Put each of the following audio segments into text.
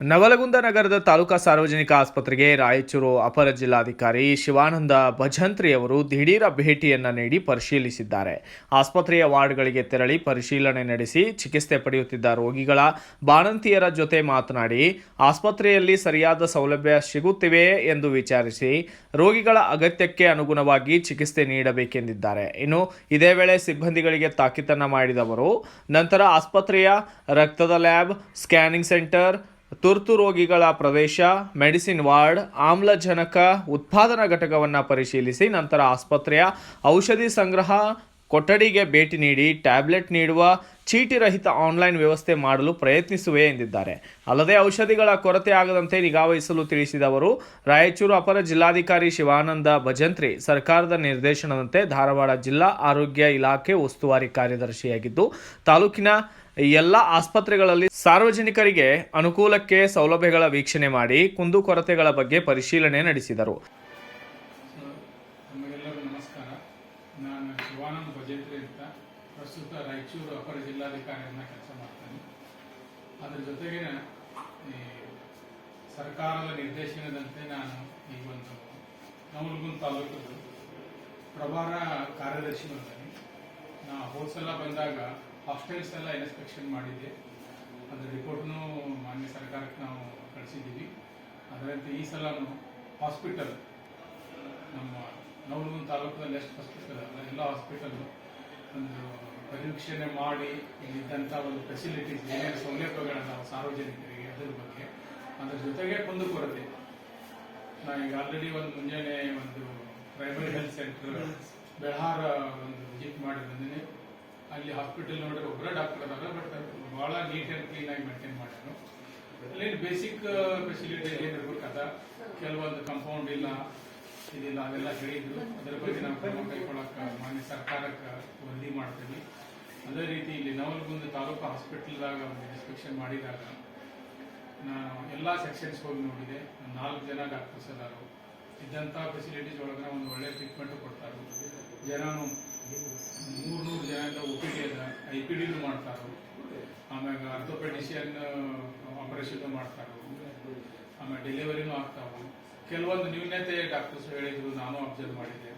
ನವಲಗುಂದ ನಗರದ ತಾಲೂಕಾ ಸಾರ್ವಜನಿಕ ಆಸ್ಪತ್ರೆಗೆ ರಾಯಚೂರು ಅಪರ ಜಿಲ್ಲಾಧಿಕಾರಿ ಶಿವಾನಂದ ಭಜಂತ್ರಿ ಅವರು ದಿಢೀರ ಭೇಟಿಯನ್ನು ನೀಡಿ ಪರಿಶೀಲಿಸಿದ್ದಾರೆ. ಆಸ್ಪತ್ರೆಯ ವಾರ್ಡ್ಗಳಿಗೆ ತೆರಳಿ ಪರಿಶೀಲನೆ ನಡೆಸಿ ಚಿಕಿತ್ಸೆ ಪಡೆಯುತ್ತಿದ್ದ ರೋಗಿಗಳ ಬಾಣಂತಿಯರ ಜೊತೆ ಮಾತನಾಡಿ, ಆಸ್ಪತ್ರೆಯಲ್ಲಿ ಸರಿಯಾದ ಸೌಲಭ್ಯ ಸಿಗುತ್ತಿವೆ ಎಂದು ವಿಚಾರಿಸಿ ರೋಗಿಗಳ ಅಗತ್ಯಕ್ಕೆ ಅನುಗುಣವಾಗಿ ಚಿಕಿತ್ಸೆ ನೀಡಬೇಕೆಂದಿದ್ದಾರೆ. ಇನ್ನು ಇದೇ ವೇಳೆ ಸಿಬ್ಬಂದಿಗಳಿಗೆ ತಾಕೀತನ್ನು ಮಾಡಿದವರು, ನಂತರ ಆಸ್ಪತ್ರೆಯ ರಕ್ತದ ಲ್ಯಾಬ್, ಸ್ಕ್ಯಾನಿಂಗ್ ಸೆಂಟರ್ ತುರ್ತು ರೋಗಿಗಳ ಪ್ರವೇಶ, ಮೆಡಿಸಿನ್ ವಾರ್ಡ್, ಆಮ್ಲಜನಕ ಉತ್ಪಾದನಾ ಘಟಕವನ್ನು ಪರಿಶೀಲಿಸಿ ನಂತರ ಆಸ್ಪತ್ರೆಯ ಔಷಧಿ ಸಂಗ್ರಹ, ಕೊಠಡಿಗೆ ಭೇಟಿ ನೀಡಿ ಟ್ಯಾಬ್ಲೆಟ್ ನೀಡುವ, ಚೀಟಿ ರಹಿತ ಆನ್ಲೈನ್ ವ್ಯವಸ್ಥೆ ಮಾಡಲು ಪ್ರಯತ್ನಿಸುವೆ ಎಂದಿದ್ದಾರೆ. ಅಲ್ಲದೆ ಔಷಧಿಗಳ ಕೊರತೆ ಆಗದಂತೆ ನಿಗಾವಹಿಸಲು ತಿಳಿಸಿದ ಅವರು ರಾಯಚೂರು ಅಪರ ಜಿಲ್ಲಾಧಿಕಾರಿ ಶಿವಾನಂದ ಭಜಂತ್ರಿ ಸರ್ಕಾರದ ನಿರ್ದೇಶನದಂತೆ ಧಾರವಾಡ ಜಿಲ್ಲಾ ಆರೋಗ್ಯ ಇಲಾಖೆ ಉಸ್ತುವಾರಿ ಕಾರ್ಯದರ್ಶಿಯಾಗಿದ್ದು, ತಾಲೂಕಿನ ಎಲ್ಲ ಆಸ್ಪತ್ರೆಗಳಲ್ಲಿ ಸಾರ್ವಜನಿಕರಿಗೆ ಅನುಕೂಲಕ್ಕೆ ಸೌಲಭ್ಯಗಳ ವೀಕ್ಷಣೆ ಮಾಡಿ ಕುಂದುಕೊರತೆಗಳ ಬಗ್ಗೆ ಪರಿಶೀಲನೆ ನಡೆಸಿದರು. ನಮಸ್ಕಾರ. ನಾನು ಶಿವಾನಂದ ಭಜೇಂದ್ರಿ ಅಂತ ಪ್ರಸ್ತುತ ರಾಯಚೂರು ಅಪರ ಜಿಲ್ಲಾಧಿಕಾರಿಯನ್ನ ಕೆಲಸ ಮಾಡ್ತೇನೆ. ಅದರ ಜೊತೆಗೆ ಈ ಸರ್ಕಾರದ ನಿರ್ದೇಶನದಂತೆ ನಾನು ಈ ಒಂದು ನವಲಗುಂದ ತಾಲೂಕು ಪ್ರಭಾರ ಕಾರ್ಯದರ್ಶಿ ಬಂದೇನೆ ನಾ ಹೋದ್ ಬಂದಾಗ ಹಾಸ್ಟೆಲ್ಸ್ ಎಲ್ಲ ಇನ್ಸ್ಪೆಕ್ಷನ್ ಮಾಡಿದೆ. ಅದರ ರಿಪೋರ್ಟ್ನು ಮಾನ್ಯ ಸರ್ಕಾರಕ್ಕೆ ನಾವು ಕಳಿಸಿದ್ದೀವಿ. ಅದರಂತೆ ಈ ಸಲನು ಹಾಸ್ಪಿಟಲ್, ನಮ್ಮ ನವಲಗುಂದ ತಾಲೂಕಿನಲ್ಲಿ ಎಷ್ಟು ಹಾಸ್ಪಿಟಲ್ ಅಲ್ಲ, ಎಲ್ಲ ಹಾಸ್ಪಿಟಲ್ ಒಂದು ಪರೀಕ್ಷಣೆ ಮಾಡಿ ಇಲ್ಲಿದ್ದಂಥ ಒಂದು ಫೆಸಿಲಿಟೀಸ್ ಏನೇನು ನಾವು ಸಾರ್ವಜನಿಕರಿಗೆ ಅದ್ರ ಬಗ್ಗೆ ಅದರ ಜೊತೆಗೆ ಕುಂದುಕೊರತೆ ಈಗ ಆಲ್ರೆಡಿ ಒಂದು ಮುಂಜಾನೆ ಒಂದು ಪ್ರೈಮರಿ ಹೆಲ್ತ್ ಸೆಂಟರ್ ಬೆಳಹಾರ ಒಂದು ವಿಜಿಟ್ ಮಾಡಿ ಬಂದಿನಿ. ಅಲ್ಲಿ ಹಾಸ್ಪಿಟಲ್ ನೋಡಿದ್ರೆ ಒಬ್ಬರೇ ಡಾಕ್ಟರ್ ಅದಾರ ಬಟ್ ಭಾಳ ನೀಟ್ ಆ್ಯಂಡ್ ಕ್ಲೀನ್ ಆಗಿ ಮೇಂಟೈನ್ ಮಾಡ್ಯಾರ. ಅಲ್ಲಿ ಬೇಸಿಕ್ ಫೆಸಿಲಿಟಿ ಏನು ಇರ್ಬೇಕದ ಕೆಲವೊಂದು ಕಂಪೌಂಡ್ ಇಲ್ಲ, ಇದಿಲ್ಲ, ಅವೆಲ್ಲ ಹೇಳಿದ್ರು. ಅದರ ಬಗ್ಗೆ ನಾವು ಕ್ರಮ ಕೈಗೊಳ್ಳಕ್ಕೆ ಮಾನ್ಯ ಸರ್ಕಾರಕ್ಕೆ ವರದಿ ಮಾಡ್ತೀವಿ. ಅದೇ ರೀತಿ ಇಲ್ಲಿ ನವಲಗುಂದ ತಾಲೂಕು ಹಾಸ್ಪಿಟಲ್ದಾಗ ಒಂದು ಇನ್ಸ್ಪೆಕ್ಷನ್ ಮಾಡಿದಾಗ ನಾನು ಎಲ್ಲ ಸೆಕ್ಷನ್ಸ್ ಹೋಗಿ ನೋಡಿದೆ. ನಾಲ್ಕು ಜನ ಡಾಕ್ಟರ್ಸ್ ಅದಾರು. ಇದ್ದಂಥ ಫೆಸಿಲಿಟೀಸ್ ಒಳಗೆ ಒಂದು ಒಳ್ಳೆ ಟ್ರೀಟ್ಮೆಂಟ್ ಕೊಡ್ತಾರೆ. ಜನನು ಮೂರು ನೂರು ಜನ ಐ ಪಿ ಡಿನೂ ಮಾಡ್ತಾರೆ ಆಮ್ಯಾಗ ಆರ್ಥೋಪೆಡಿಷಿಯನ್ ಆಪರೇಷನ್ ಮಾಡ್ತಾರೆ ಆಮೇಲೆ ಡೆಲಿವರಿನೂ ಆಗ್ತಾವೆ ಕೆಲವೊಂದು ನ್ಯೂನ್ಯತೆ ಡಾಕ್ಟರ್ಸ್ ಹೇಳಿದ್ರು, ನಾನು ಅಬ್ಸರ್ವ್ ಮಾಡಿದ್ದೆ.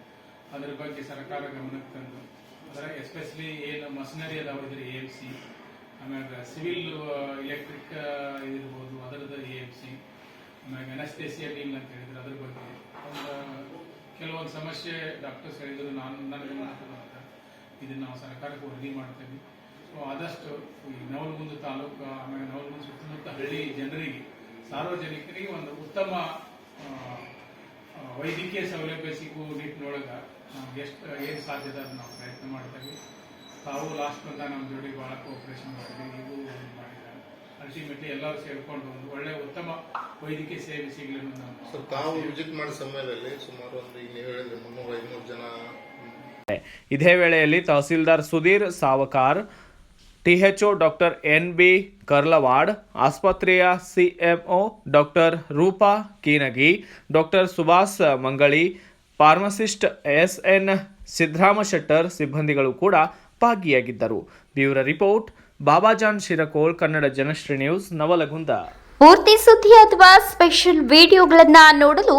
ಅದ್ರ ಬಗ್ಗೆ ಸರ್ಕಾರ ಗಮನಕ್ಕೆ ತಂದು, ಅದರ ಎಸ್ಪೆಷಲಿ ಏನು ಮಸನರಿ ಅದಾವ ಇದ್ರ ಎ ಎಂ ಸಿ ಆಮ್ಯಾಗ ಸಿವಿಲ್ ಎಲೆಕ್ಟ್ರಿಕ್ ಇರ್ಬೋದು, ಅದರದ್ದು ಎ ಎಂ ಸಿ ಆಮ್ಯಾಗ ಅನಸ್ತೇಸಿಯಾ ಟೀಮ್ ಅಂತ ಹೇಳಿದ್ರು ಅದ್ರ ಬಗ್ಗೆ. ಒಂದು, ಕೆಲವೊಂದು ಸಮಸ್ಯೆ ಡಾಕ್ಟರ್ಸ್ ಹೇಳಿದ್ರು, ನಾನು ನನಗೆ ಅಂತ ಇದನ್ನ ನಾವು ಸರ್ಕಾರಕ್ಕೆ ವರದಿ ಮಾಡ್ತೇವೆ. ಸೊ ಆದಷ್ಟು ಈ ನವಲಗುಂದ ತಾಲೂಕು, ಆಮೇಲೆ ನವಲಗುಂದ ಸುತ್ತಮುತ್ತ ಹಳ್ಳಿ ಜನರಿಗೆ, ಸಾರ್ವಜನಿಕರಿಗೆ ಒಂದು ಉತ್ತಮ ವೈದ್ಯಕೀಯ ಸೌಲಭ್ಯ ಸಿಗುವ ನಿಟ್ಟಿನೊಳಗೆ ನಾವು ಎಷ್ಟು, ಏನು ಸಾಧ್ಯದ ಅದನ್ನ ನಾವು ಪ್ರಯತ್ನ ಮಾಡ್ತೇವೆ. ತಾವು ಲಾಸ್ಟ್ ಬಂದ ನಮ್ಮ ಜೋಡಿ ಭಾಳ ಕೋಪರೇಷನ್ ಮಾಡಿದ್ವಿ ನೀವು ಮಾಡಿದ್ದಾರೆ. ಅಲ್ಟಿಮೇಟ್ಲಿ ಎಲ್ಲರೂ ಸೇರ್ಕೊಂಡು ಒಂದು ಒಳ್ಳೆ ಉತ್ತಮ ವೈದ್ಯಕೀಯ ಸೇವೆ ಸಿಗಲಿ ನಾವು ತಾವು ವಿಸಿಟ್ ಮಾಡಿದ ಸಮಯದಲ್ಲಿ ಸುಮಾರು ಒಂದು ಈಗ ನೀವು ಹೇಳಿದ್ರೆ ಮುನ್ನೂರ ಐನೂರು ಜನ ಇದೇ ವೇಳೆಯಲ್ಲಿ tahsildar Sudhir Savakar THO doctor N B Karlawad, ಆಸ್ಪತ್ರೆಯ CMO doctor Rupa Keenagi, doctor Subhas Mangali, pharmacist S N Siddarama Shettar ಸಿಬ್ಬಂದಿಗಳು ಕೂಡ ಭಾಗಿಯಾಗಿದ್ದರು. Bureau report, Babajan Shirakol Kannada Janashree news, Navalgund. ಪೂರ್ತಿ ಸುದ್ದಿ ಅಥವಾ ಸ್ಪೆಷಲ್ ವಿಡಿಯೋಗಳನ್ನು ನೋಡಲು